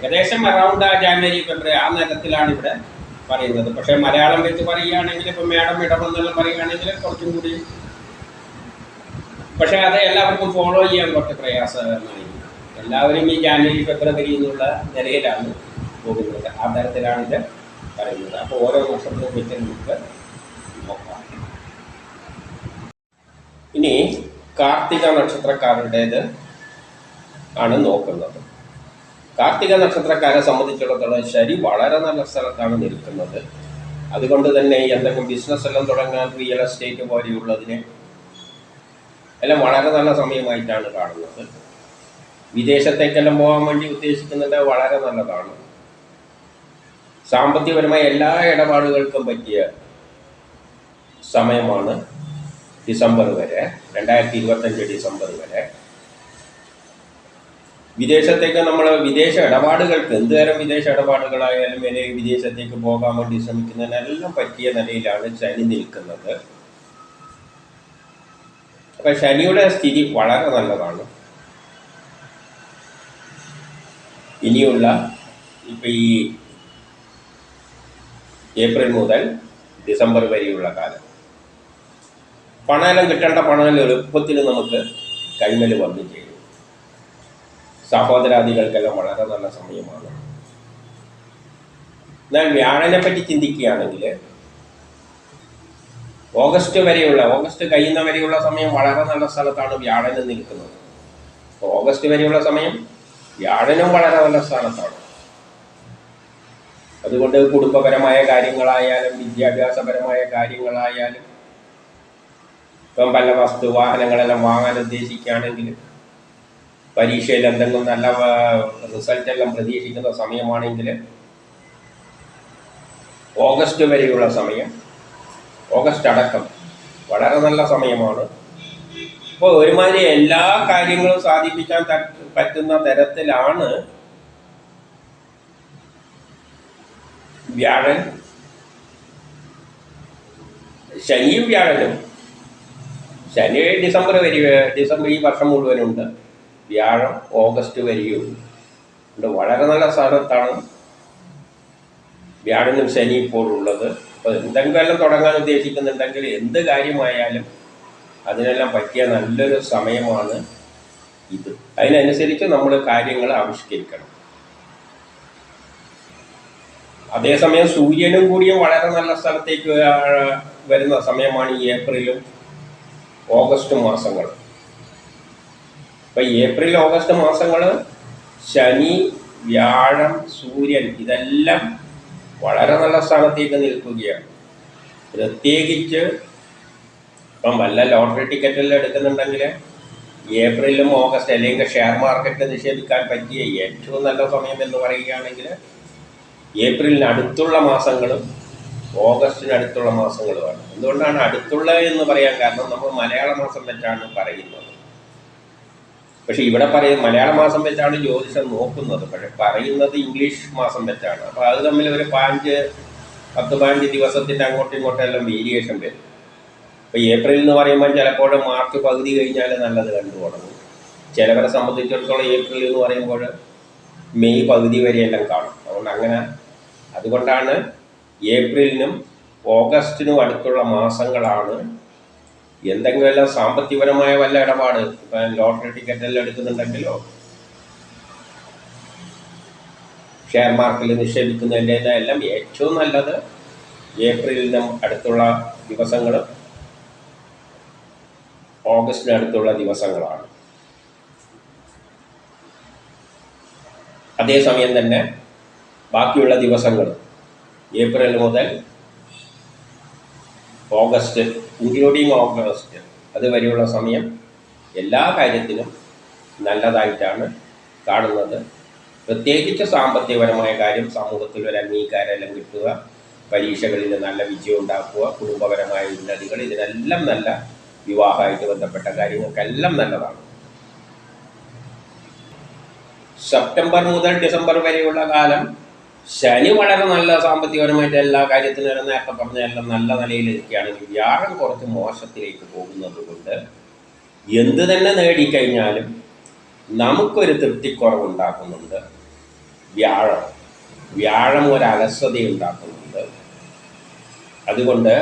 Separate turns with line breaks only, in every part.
ഏകദേശം അറൗണ്ട് ആ ജാനുവരി ഫെബ്രുവരി ആ നേരത്തിലാണ് ഇവിടെ പറയുന്നത്. പക്ഷേ മലയാളം വെച്ച് പറയുകയാണെങ്കിൽ ഇപ്പം മേഡം ഇടമെന്നെല്ലാം പറയുകയാണെങ്കിൽ കുറച്ചും കൂടി പക്ഷേ അത് എല്ലാവർക്കും ഫോളോ ചെയ്യാൻ കുറച്ച് പ്രയാസകരമായി. എല്ലാവരും ഈ ജാനുവരി ഫെബ്രുവരി എന്നുള്ള നിലയിലാണ് പോകുന്നത്. ആ തരത്തിലാണ് ഇത് പറയുന്നത്. അപ്പോൾ ഓരോ നക്ഷത്രവും വെച്ച് നമുക്ക് നോക്കാം. ഇനി കാർത്തിക നക്ഷത്രക്കാരുടേത് ആണ് നോക്കുന്നത്. കാർത്തിക നക്ഷത്രക്കാരെ സംബന്ധിച്ചിടത്തോളം ശരി വളരെ നല്ല സ്ഥലത്താണ് നിൽക്കുന്നത്. അതുകൊണ്ട് തന്നെ എന്തെങ്കിലും ബിസിനസ് എല്ലാം തുടങ്ങാൻ റിയൽ എസ്റ്റേറ്റ് പോലെയുള്ളതിന് എല്ലാം വളരെ നല്ല സമയമായിട്ടാണ് കാണുന്നത്. വിദേശത്തേക്കെല്ലാം പോകാൻ വേണ്ടി ഉദ്ദേശിക്കുന്നത് വളരെ നല്ലതാണ്. സാമ്പത്തികപരമായ എല്ലാ ഇടപാടുകൾക്കും പറ്റിയ സമയമാണ് ഡിസംബർ വരെ രണ്ടായിരത്തി ഇരുപത്തഞ്ച് ഡിസംബർ വരെ. വിദേശത്തേക്ക് നമ്മൾ വിദേശ ഇടപാടുകൾക്ക് എന്തുതരം വിദേശ ഇടപാടുകളായാലും വരെ വിദേശത്തേക്ക് പോകാൻ വേണ്ടി ശ്രമിക്കുന്നതിനെല്ലാം പറ്റിയ നിലയിലാണ് ശനി നിൽക്കുന്നത്. അപ്പം ശനിയുടെ സ്ഥിതി വളരെ നല്ലതാണ്. ഇനിയുള്ള ഇപ്പം ഈ ഏപ്രിൽ മുതൽ ഡിസംബർ വരെയുള്ള കാലം. പണമെല്ലാം കിട്ടേണ്ട പണമെല്ലാം എളുപ്പത്തിൽ നമുക്ക് കൈമൽ വന്നു ചേരും. സഹോദരാദികൾക്കെല്ലാം വളരെ നല്ല സമയമാണ്. എന്നാൽ വ്യാഴനെ പറ്റി ചിന്തിക്കുകയാണെങ്കിൽ ഓഗസ്റ്റ് വരെയുള്ള ഓഗസ്റ്റ് കഴിയുന്ന വരെയുള്ള സമയം വളരെ നല്ല സ്ഥലത്താണ് വ്യാഴന് നിൽക്കുന്നത്. ഓഗസ്റ്റ് വരെയുള്ള സമയം വ്യാഴനും വളരെ നല്ല സ്ഥാനത്താണ് അതുകൊണ്ട് കുടുംബപരമായ കാര്യങ്ങളായാലും വിദ്യാഭ്യാസപരമായ കാര്യങ്ങളായാലും ഇപ്പം പല വസ്തു വാഹനങ്ങളെല്ലാം വാങ്ങാൻ ഉദ്ദേശിക്കുകയാണെങ്കിൽ പരീക്ഷയിൽ എന്തെങ്കിലും നല്ല റിസൾട്ട് എല്ലാം പ്രതീക്ഷിക്കുന്ന സമയമാണെങ്കിൽ ഓഗസ്റ്റ് വരെയുള്ള സമയം ഓഗസ്റ്റ് അടക്കം വളരെ നല്ല സമയമാണ്. ഇപ്പോൾ ഒരുമാതിരി എല്ലാ കാര്യങ്ങളും സാധിപ്പിക്കാൻ പറ്റുന്ന തരത്തിലാണ് വ്യാഴൻ ശനിയും വ്യാഴനും. ശനി ഡിസംബർ വരെ ഡിസംബർ ഈ വർഷം മുഴുവനുണ്ട്. വ്യാഴം ഓഗസ്റ്റ് വരികയും ഉണ്ട്. വളരെ നല്ല സ്ഥാനത്താണ് വ്യാഴനും ശനി ഇപ്പോൾ ഉള്ളത്. അപ്പോൾ എന്തെങ്കിലും തുടങ്ങാൻ ഉദ്ദേശിക്കുന്നുണ്ടെങ്കിൽ എന്ത് കാര്യമായാലും അതിനെല്ലാം പറ്റിയ നല്ലൊരു സമയമാണ് ഇത്. അതിനനുസരിച്ച് നമ്മൾ കാര്യങ്ങൾ ആവിഷ്കരിക്കണം. അതേസമയം സൂര്യനും കൂടിയും വളരെ നല്ല സ്ഥലത്തേക്ക് വരുന്ന സമയമാണ് ഈ ഏപ്രിലും ഓഗസ്റ്റ് മാസങ്ങൾ ഇപ്പം ഏപ്രിൽ ഓഗസ്റ്റ് മാസങ്ങൾ ശനി വ്യാഴം സൂര്യൻ ഇതെല്ലാം വളരെ നല്ല സ്ഥാനത്തേക്ക് നിൽക്കുകയാണ്. പ്രത്യേകിച്ച് ഇപ്പം വല്ല ലോട്ടറി ടിക്കറ്റെല്ലാം എടുക്കുന്നുണ്ടെങ്കിൽ ഏപ്രിലും ഓഗസ്റ്റ് അല്ലെങ്കിൽ ഷെയർ മാർക്കറ്റ് നിക്ഷേപിക്കാൻ പറ്റിയ ഏറ്റവും നല്ല സമയം എന്ന് പറയുകയാണെങ്കിൽ ഏപ്രിലിന് അടുത്തുള്ള മാസങ്ങളും ഓഗസ്റ്റിന് അടുത്തുള്ള മാസങ്ങളുമാണ്. എന്തുകൊണ്ടാണ് അടുത്തുള്ള എന്ന് പറയാൻ കാരണം നമ്മൾ മലയാള മാസം വെച്ചാണ് പറയുന്നത്. പക്ഷെ ഇവിടെ പറയും മലയാള മാസം വെച്ചാണ് ജ്യോതിഷം നോക്കുന്നത്. പക്ഷെ പറയുന്നത് ഇംഗ്ലീഷ് മാസം വെച്ചാണ്. അപ്പോൾ അത് തമ്മിൽ ഒരു പതിനഞ്ച് പത്ത് പതിനഞ്ച് ദിവസത്തിന്റെ അങ്ങോട്ടും ഇങ്ങോട്ടും എല്ലാം വേരിയേഷൻ വരും. ഇപ്പോൾ ഏപ്രിൽ എന്ന് പറയുമ്പോൾ ചിലപ്പോൾ മാർച്ച് പകുതി കഴിഞ്ഞാൽ നല്ലത് കണ്ടു തുടങ്ങും. ചിലവരെ സംബന്ധിച്ചിടത്തോളം ഏപ്രിൽ എന്ന് പറയുമ്പോൾ മെയ് പകുതി വരെ വരെയെല്ലാം കാണും. അതുകൊണ്ട് അങ്ങനെ അതുകൊണ്ടാണ് ഏപ്രിലിനും ഓഗസ്റ്റിനും അടുത്തുള്ള മാസങ്ങളാണ് എന്തെങ്കിലും സാമ്പത്തികപരമായ വല്ല ഇടപാട് ഇപ്പം ലോട്ടറി ടിക്കറ്റ് എല്ലാം എടുക്കുന്നുണ്ടെങ്കിലോ? ഷെയർ മാർക്കറ്റിൽ നിക്ഷേപിക്കുന്നതിന്റെ എല്ലാം ഏറ്റവും നല്ലത് ഏപ്രിലിനും അടുത്തുള്ള ദിവസങ്ങളും ഓഗസ്റ്റിന് അടുത്തുള്ള ദിവസങ്ങളാണ്. അതേസമയം തന്നെ ബാക്കിയുള്ള ദിവസങ്ങൾ ഏപ്രിൽ മുതൽ ഓഗസ്റ്റ് ഇൻക്ലൂഡിങ് ഓഗസ്റ്റ് അതുവരെയുള്ള സമയം എല്ലാ കാര്യത്തിനും നല്ലതായിട്ടാണ് കാണുന്നത്. പ്രത്യേകിച്ച് സാമ്പത്തികപരമായ കാര്യം സമൂഹത്തിൽ ഒരു അംഗീകാരമെല്ലാം കിട്ടുക പരീക്ഷകളിൽ നല്ല വിജയം ഉണ്ടാക്കുക കുടുംബപരമായ ഉന്നതികൾ ഇതിനെല്ലാം നല്ല വിവാഹമായിട്ട് ബന്ധപ്പെട്ട കാര്യങ്ങൾക്കെല്ലാം നല്ലതാണ്. സെപ്റ്റംബർ മുതൽ ഡിസംബർ വരെയുള്ള കാലം ശനി വളരെ നല്ല സാമ്പത്തികപരമായിട്ട് എല്ലാ കാര്യത്തിനും ഒരു നേരത്തെ പറഞ്ഞ എല്ലാം നല്ല നിലയിൽ വ്യാഴം കുറച്ച് മോശത്തിലേക്ക് പോകുന്നത് കൊണ്ട് എന്ത് തന്നെ നേടിക്കഴിഞ്ഞാലും നമുക്കൊരു തൃപ്തിക്കുറവുണ്ടാക്കുന്നുണ്ട്. വ്യാഴം. വ്യാഴം ഒരു അലസത ഉണ്ടാക്കുന്നുണ്ട് അതുകൊണ്ട്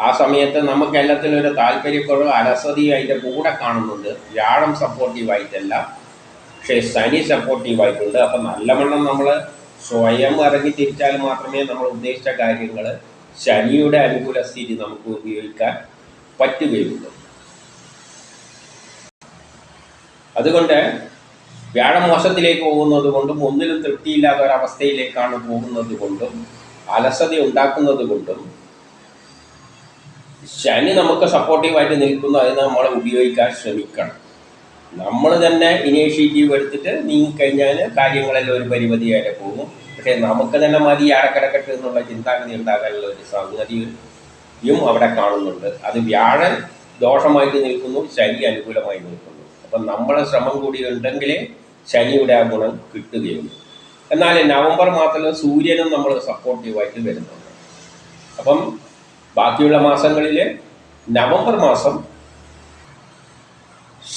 ആ സമയത്ത് നമുക്ക് എല്ലാത്തിനും ഒരു താല്പര്യക്കുറവ് അലസതയും അതിന്റെ കൂടെ കാണുന്നുണ്ട്. വ്യാഴം സപ്പോർട്ടീവായിട്ടല്ല പക്ഷേ ശനി സപ്പോർട്ടീവായിട്ടുണ്ട് അപ്പം നല്ലവണ്ണം നമ്മൾ സ്വയം ഇറങ്ങി തിരിച്ചാൽ മാത്രമേ നമ്മൾ ഉദ്ദേശിച്ച കാര്യങ്ങൾ ശനിയുടെ അനുകൂല സ്ഥിതി നമുക്ക് ഉപയോഗിക്കാൻ പറ്റുകയുള്ളൂ. അതുകൊണ്ട് വ്യാഴമോശത്തിലേക്ക് പോകുന്നത് കൊണ്ടും ഒന്നിലും തൃപ്തിയില്ലാത്ത ഒരവസ്ഥയിലേക്കാണ് പോകുന്നത് കൊണ്ടും അലസത ഉണ്ടാക്കുന്നത് കൊണ്ടും ശനി നമുക്ക് സപ്പോർട്ടീവായിട്ട് നിൽക്കുന്നു അതിന് നമ്മൾ ഉപയോഗിക്കാൻ ശ്രമിക്കണം. നമ്മൾ തന്നെ ഇനീഷ്യേറ്റീവ് എടുത്തിട്ട് നീങ്ങിക്കഴിഞ്ഞാൽ കാര്യങ്ങളെല്ലാം ഒരു പരിമിതിയായിട്ട് പോകും. പക്ഷേ നമുക്ക് തന്നെ മതി അടക്കടക്കട്ട് എന്നുള്ള ചിന്താഗതി ഉണ്ടാകാനുള്ള ഒരു സംഗതിയും അവിടെ കാണുന്നുണ്ട്. അത് വ്യാഴൻ ദോഷമായിട്ട് നിൽക്കുന്നു ശനി അനുകൂലമായി നിൽക്കുന്നു. അപ്പം നമ്മളെ ശ്രമം കൂടി ഉണ്ടെങ്കിലേ ശനിയുടെ ആ ഗുണം കിട്ടുകയുള്ളൂ. എന്നാൽ നവംബർ മാസത്തിൽ സൂര്യനും നമ്മൾ സപ്പോർട്ടീവായിട്ട് വരുന്നുണ്ട്. അപ്പം ബാക്കിയുള്ള മാസങ്ങളിൽ നവംബർ മാസം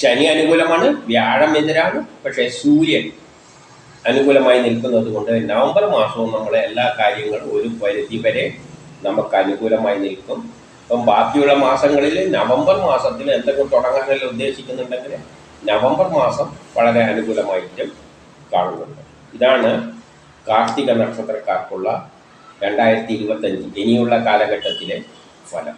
ശനി അനുകൂലമാണ് വ്യാഴം എതിരാണ് പക്ഷേ സൂര്യൻ അനുകൂലമായി നിൽക്കുന്നത് കൊണ്ട് നവംബർ മാസവും നമ്മളെ എല്ലാ കാര്യങ്ങളും ഒരു പരിധി വരെ നമുക്ക് അനുകൂലമായി നിൽക്കും. അപ്പം ബാക്കിയുള്ള മാസങ്ങളിൽ നവംബർ മാസത്തിൽ എന്തെങ്കിലും തുടങ്ങാനെല്ലാം ഉദ്ദേശിക്കുന്നുണ്ടെങ്കിൽ നവംബർ മാസം വളരെ അനുകൂലമായിട്ടും കാണുന്നുണ്ട്. ഇതാണ് കാർത്തിക നക്ഷത്രക്കാർക്കുള്ള രണ്ടായിരത്തി ഇരുപത്തഞ്ച് ഇനിയുള്ള കാലഘട്ടത്തിലെ ഫലം.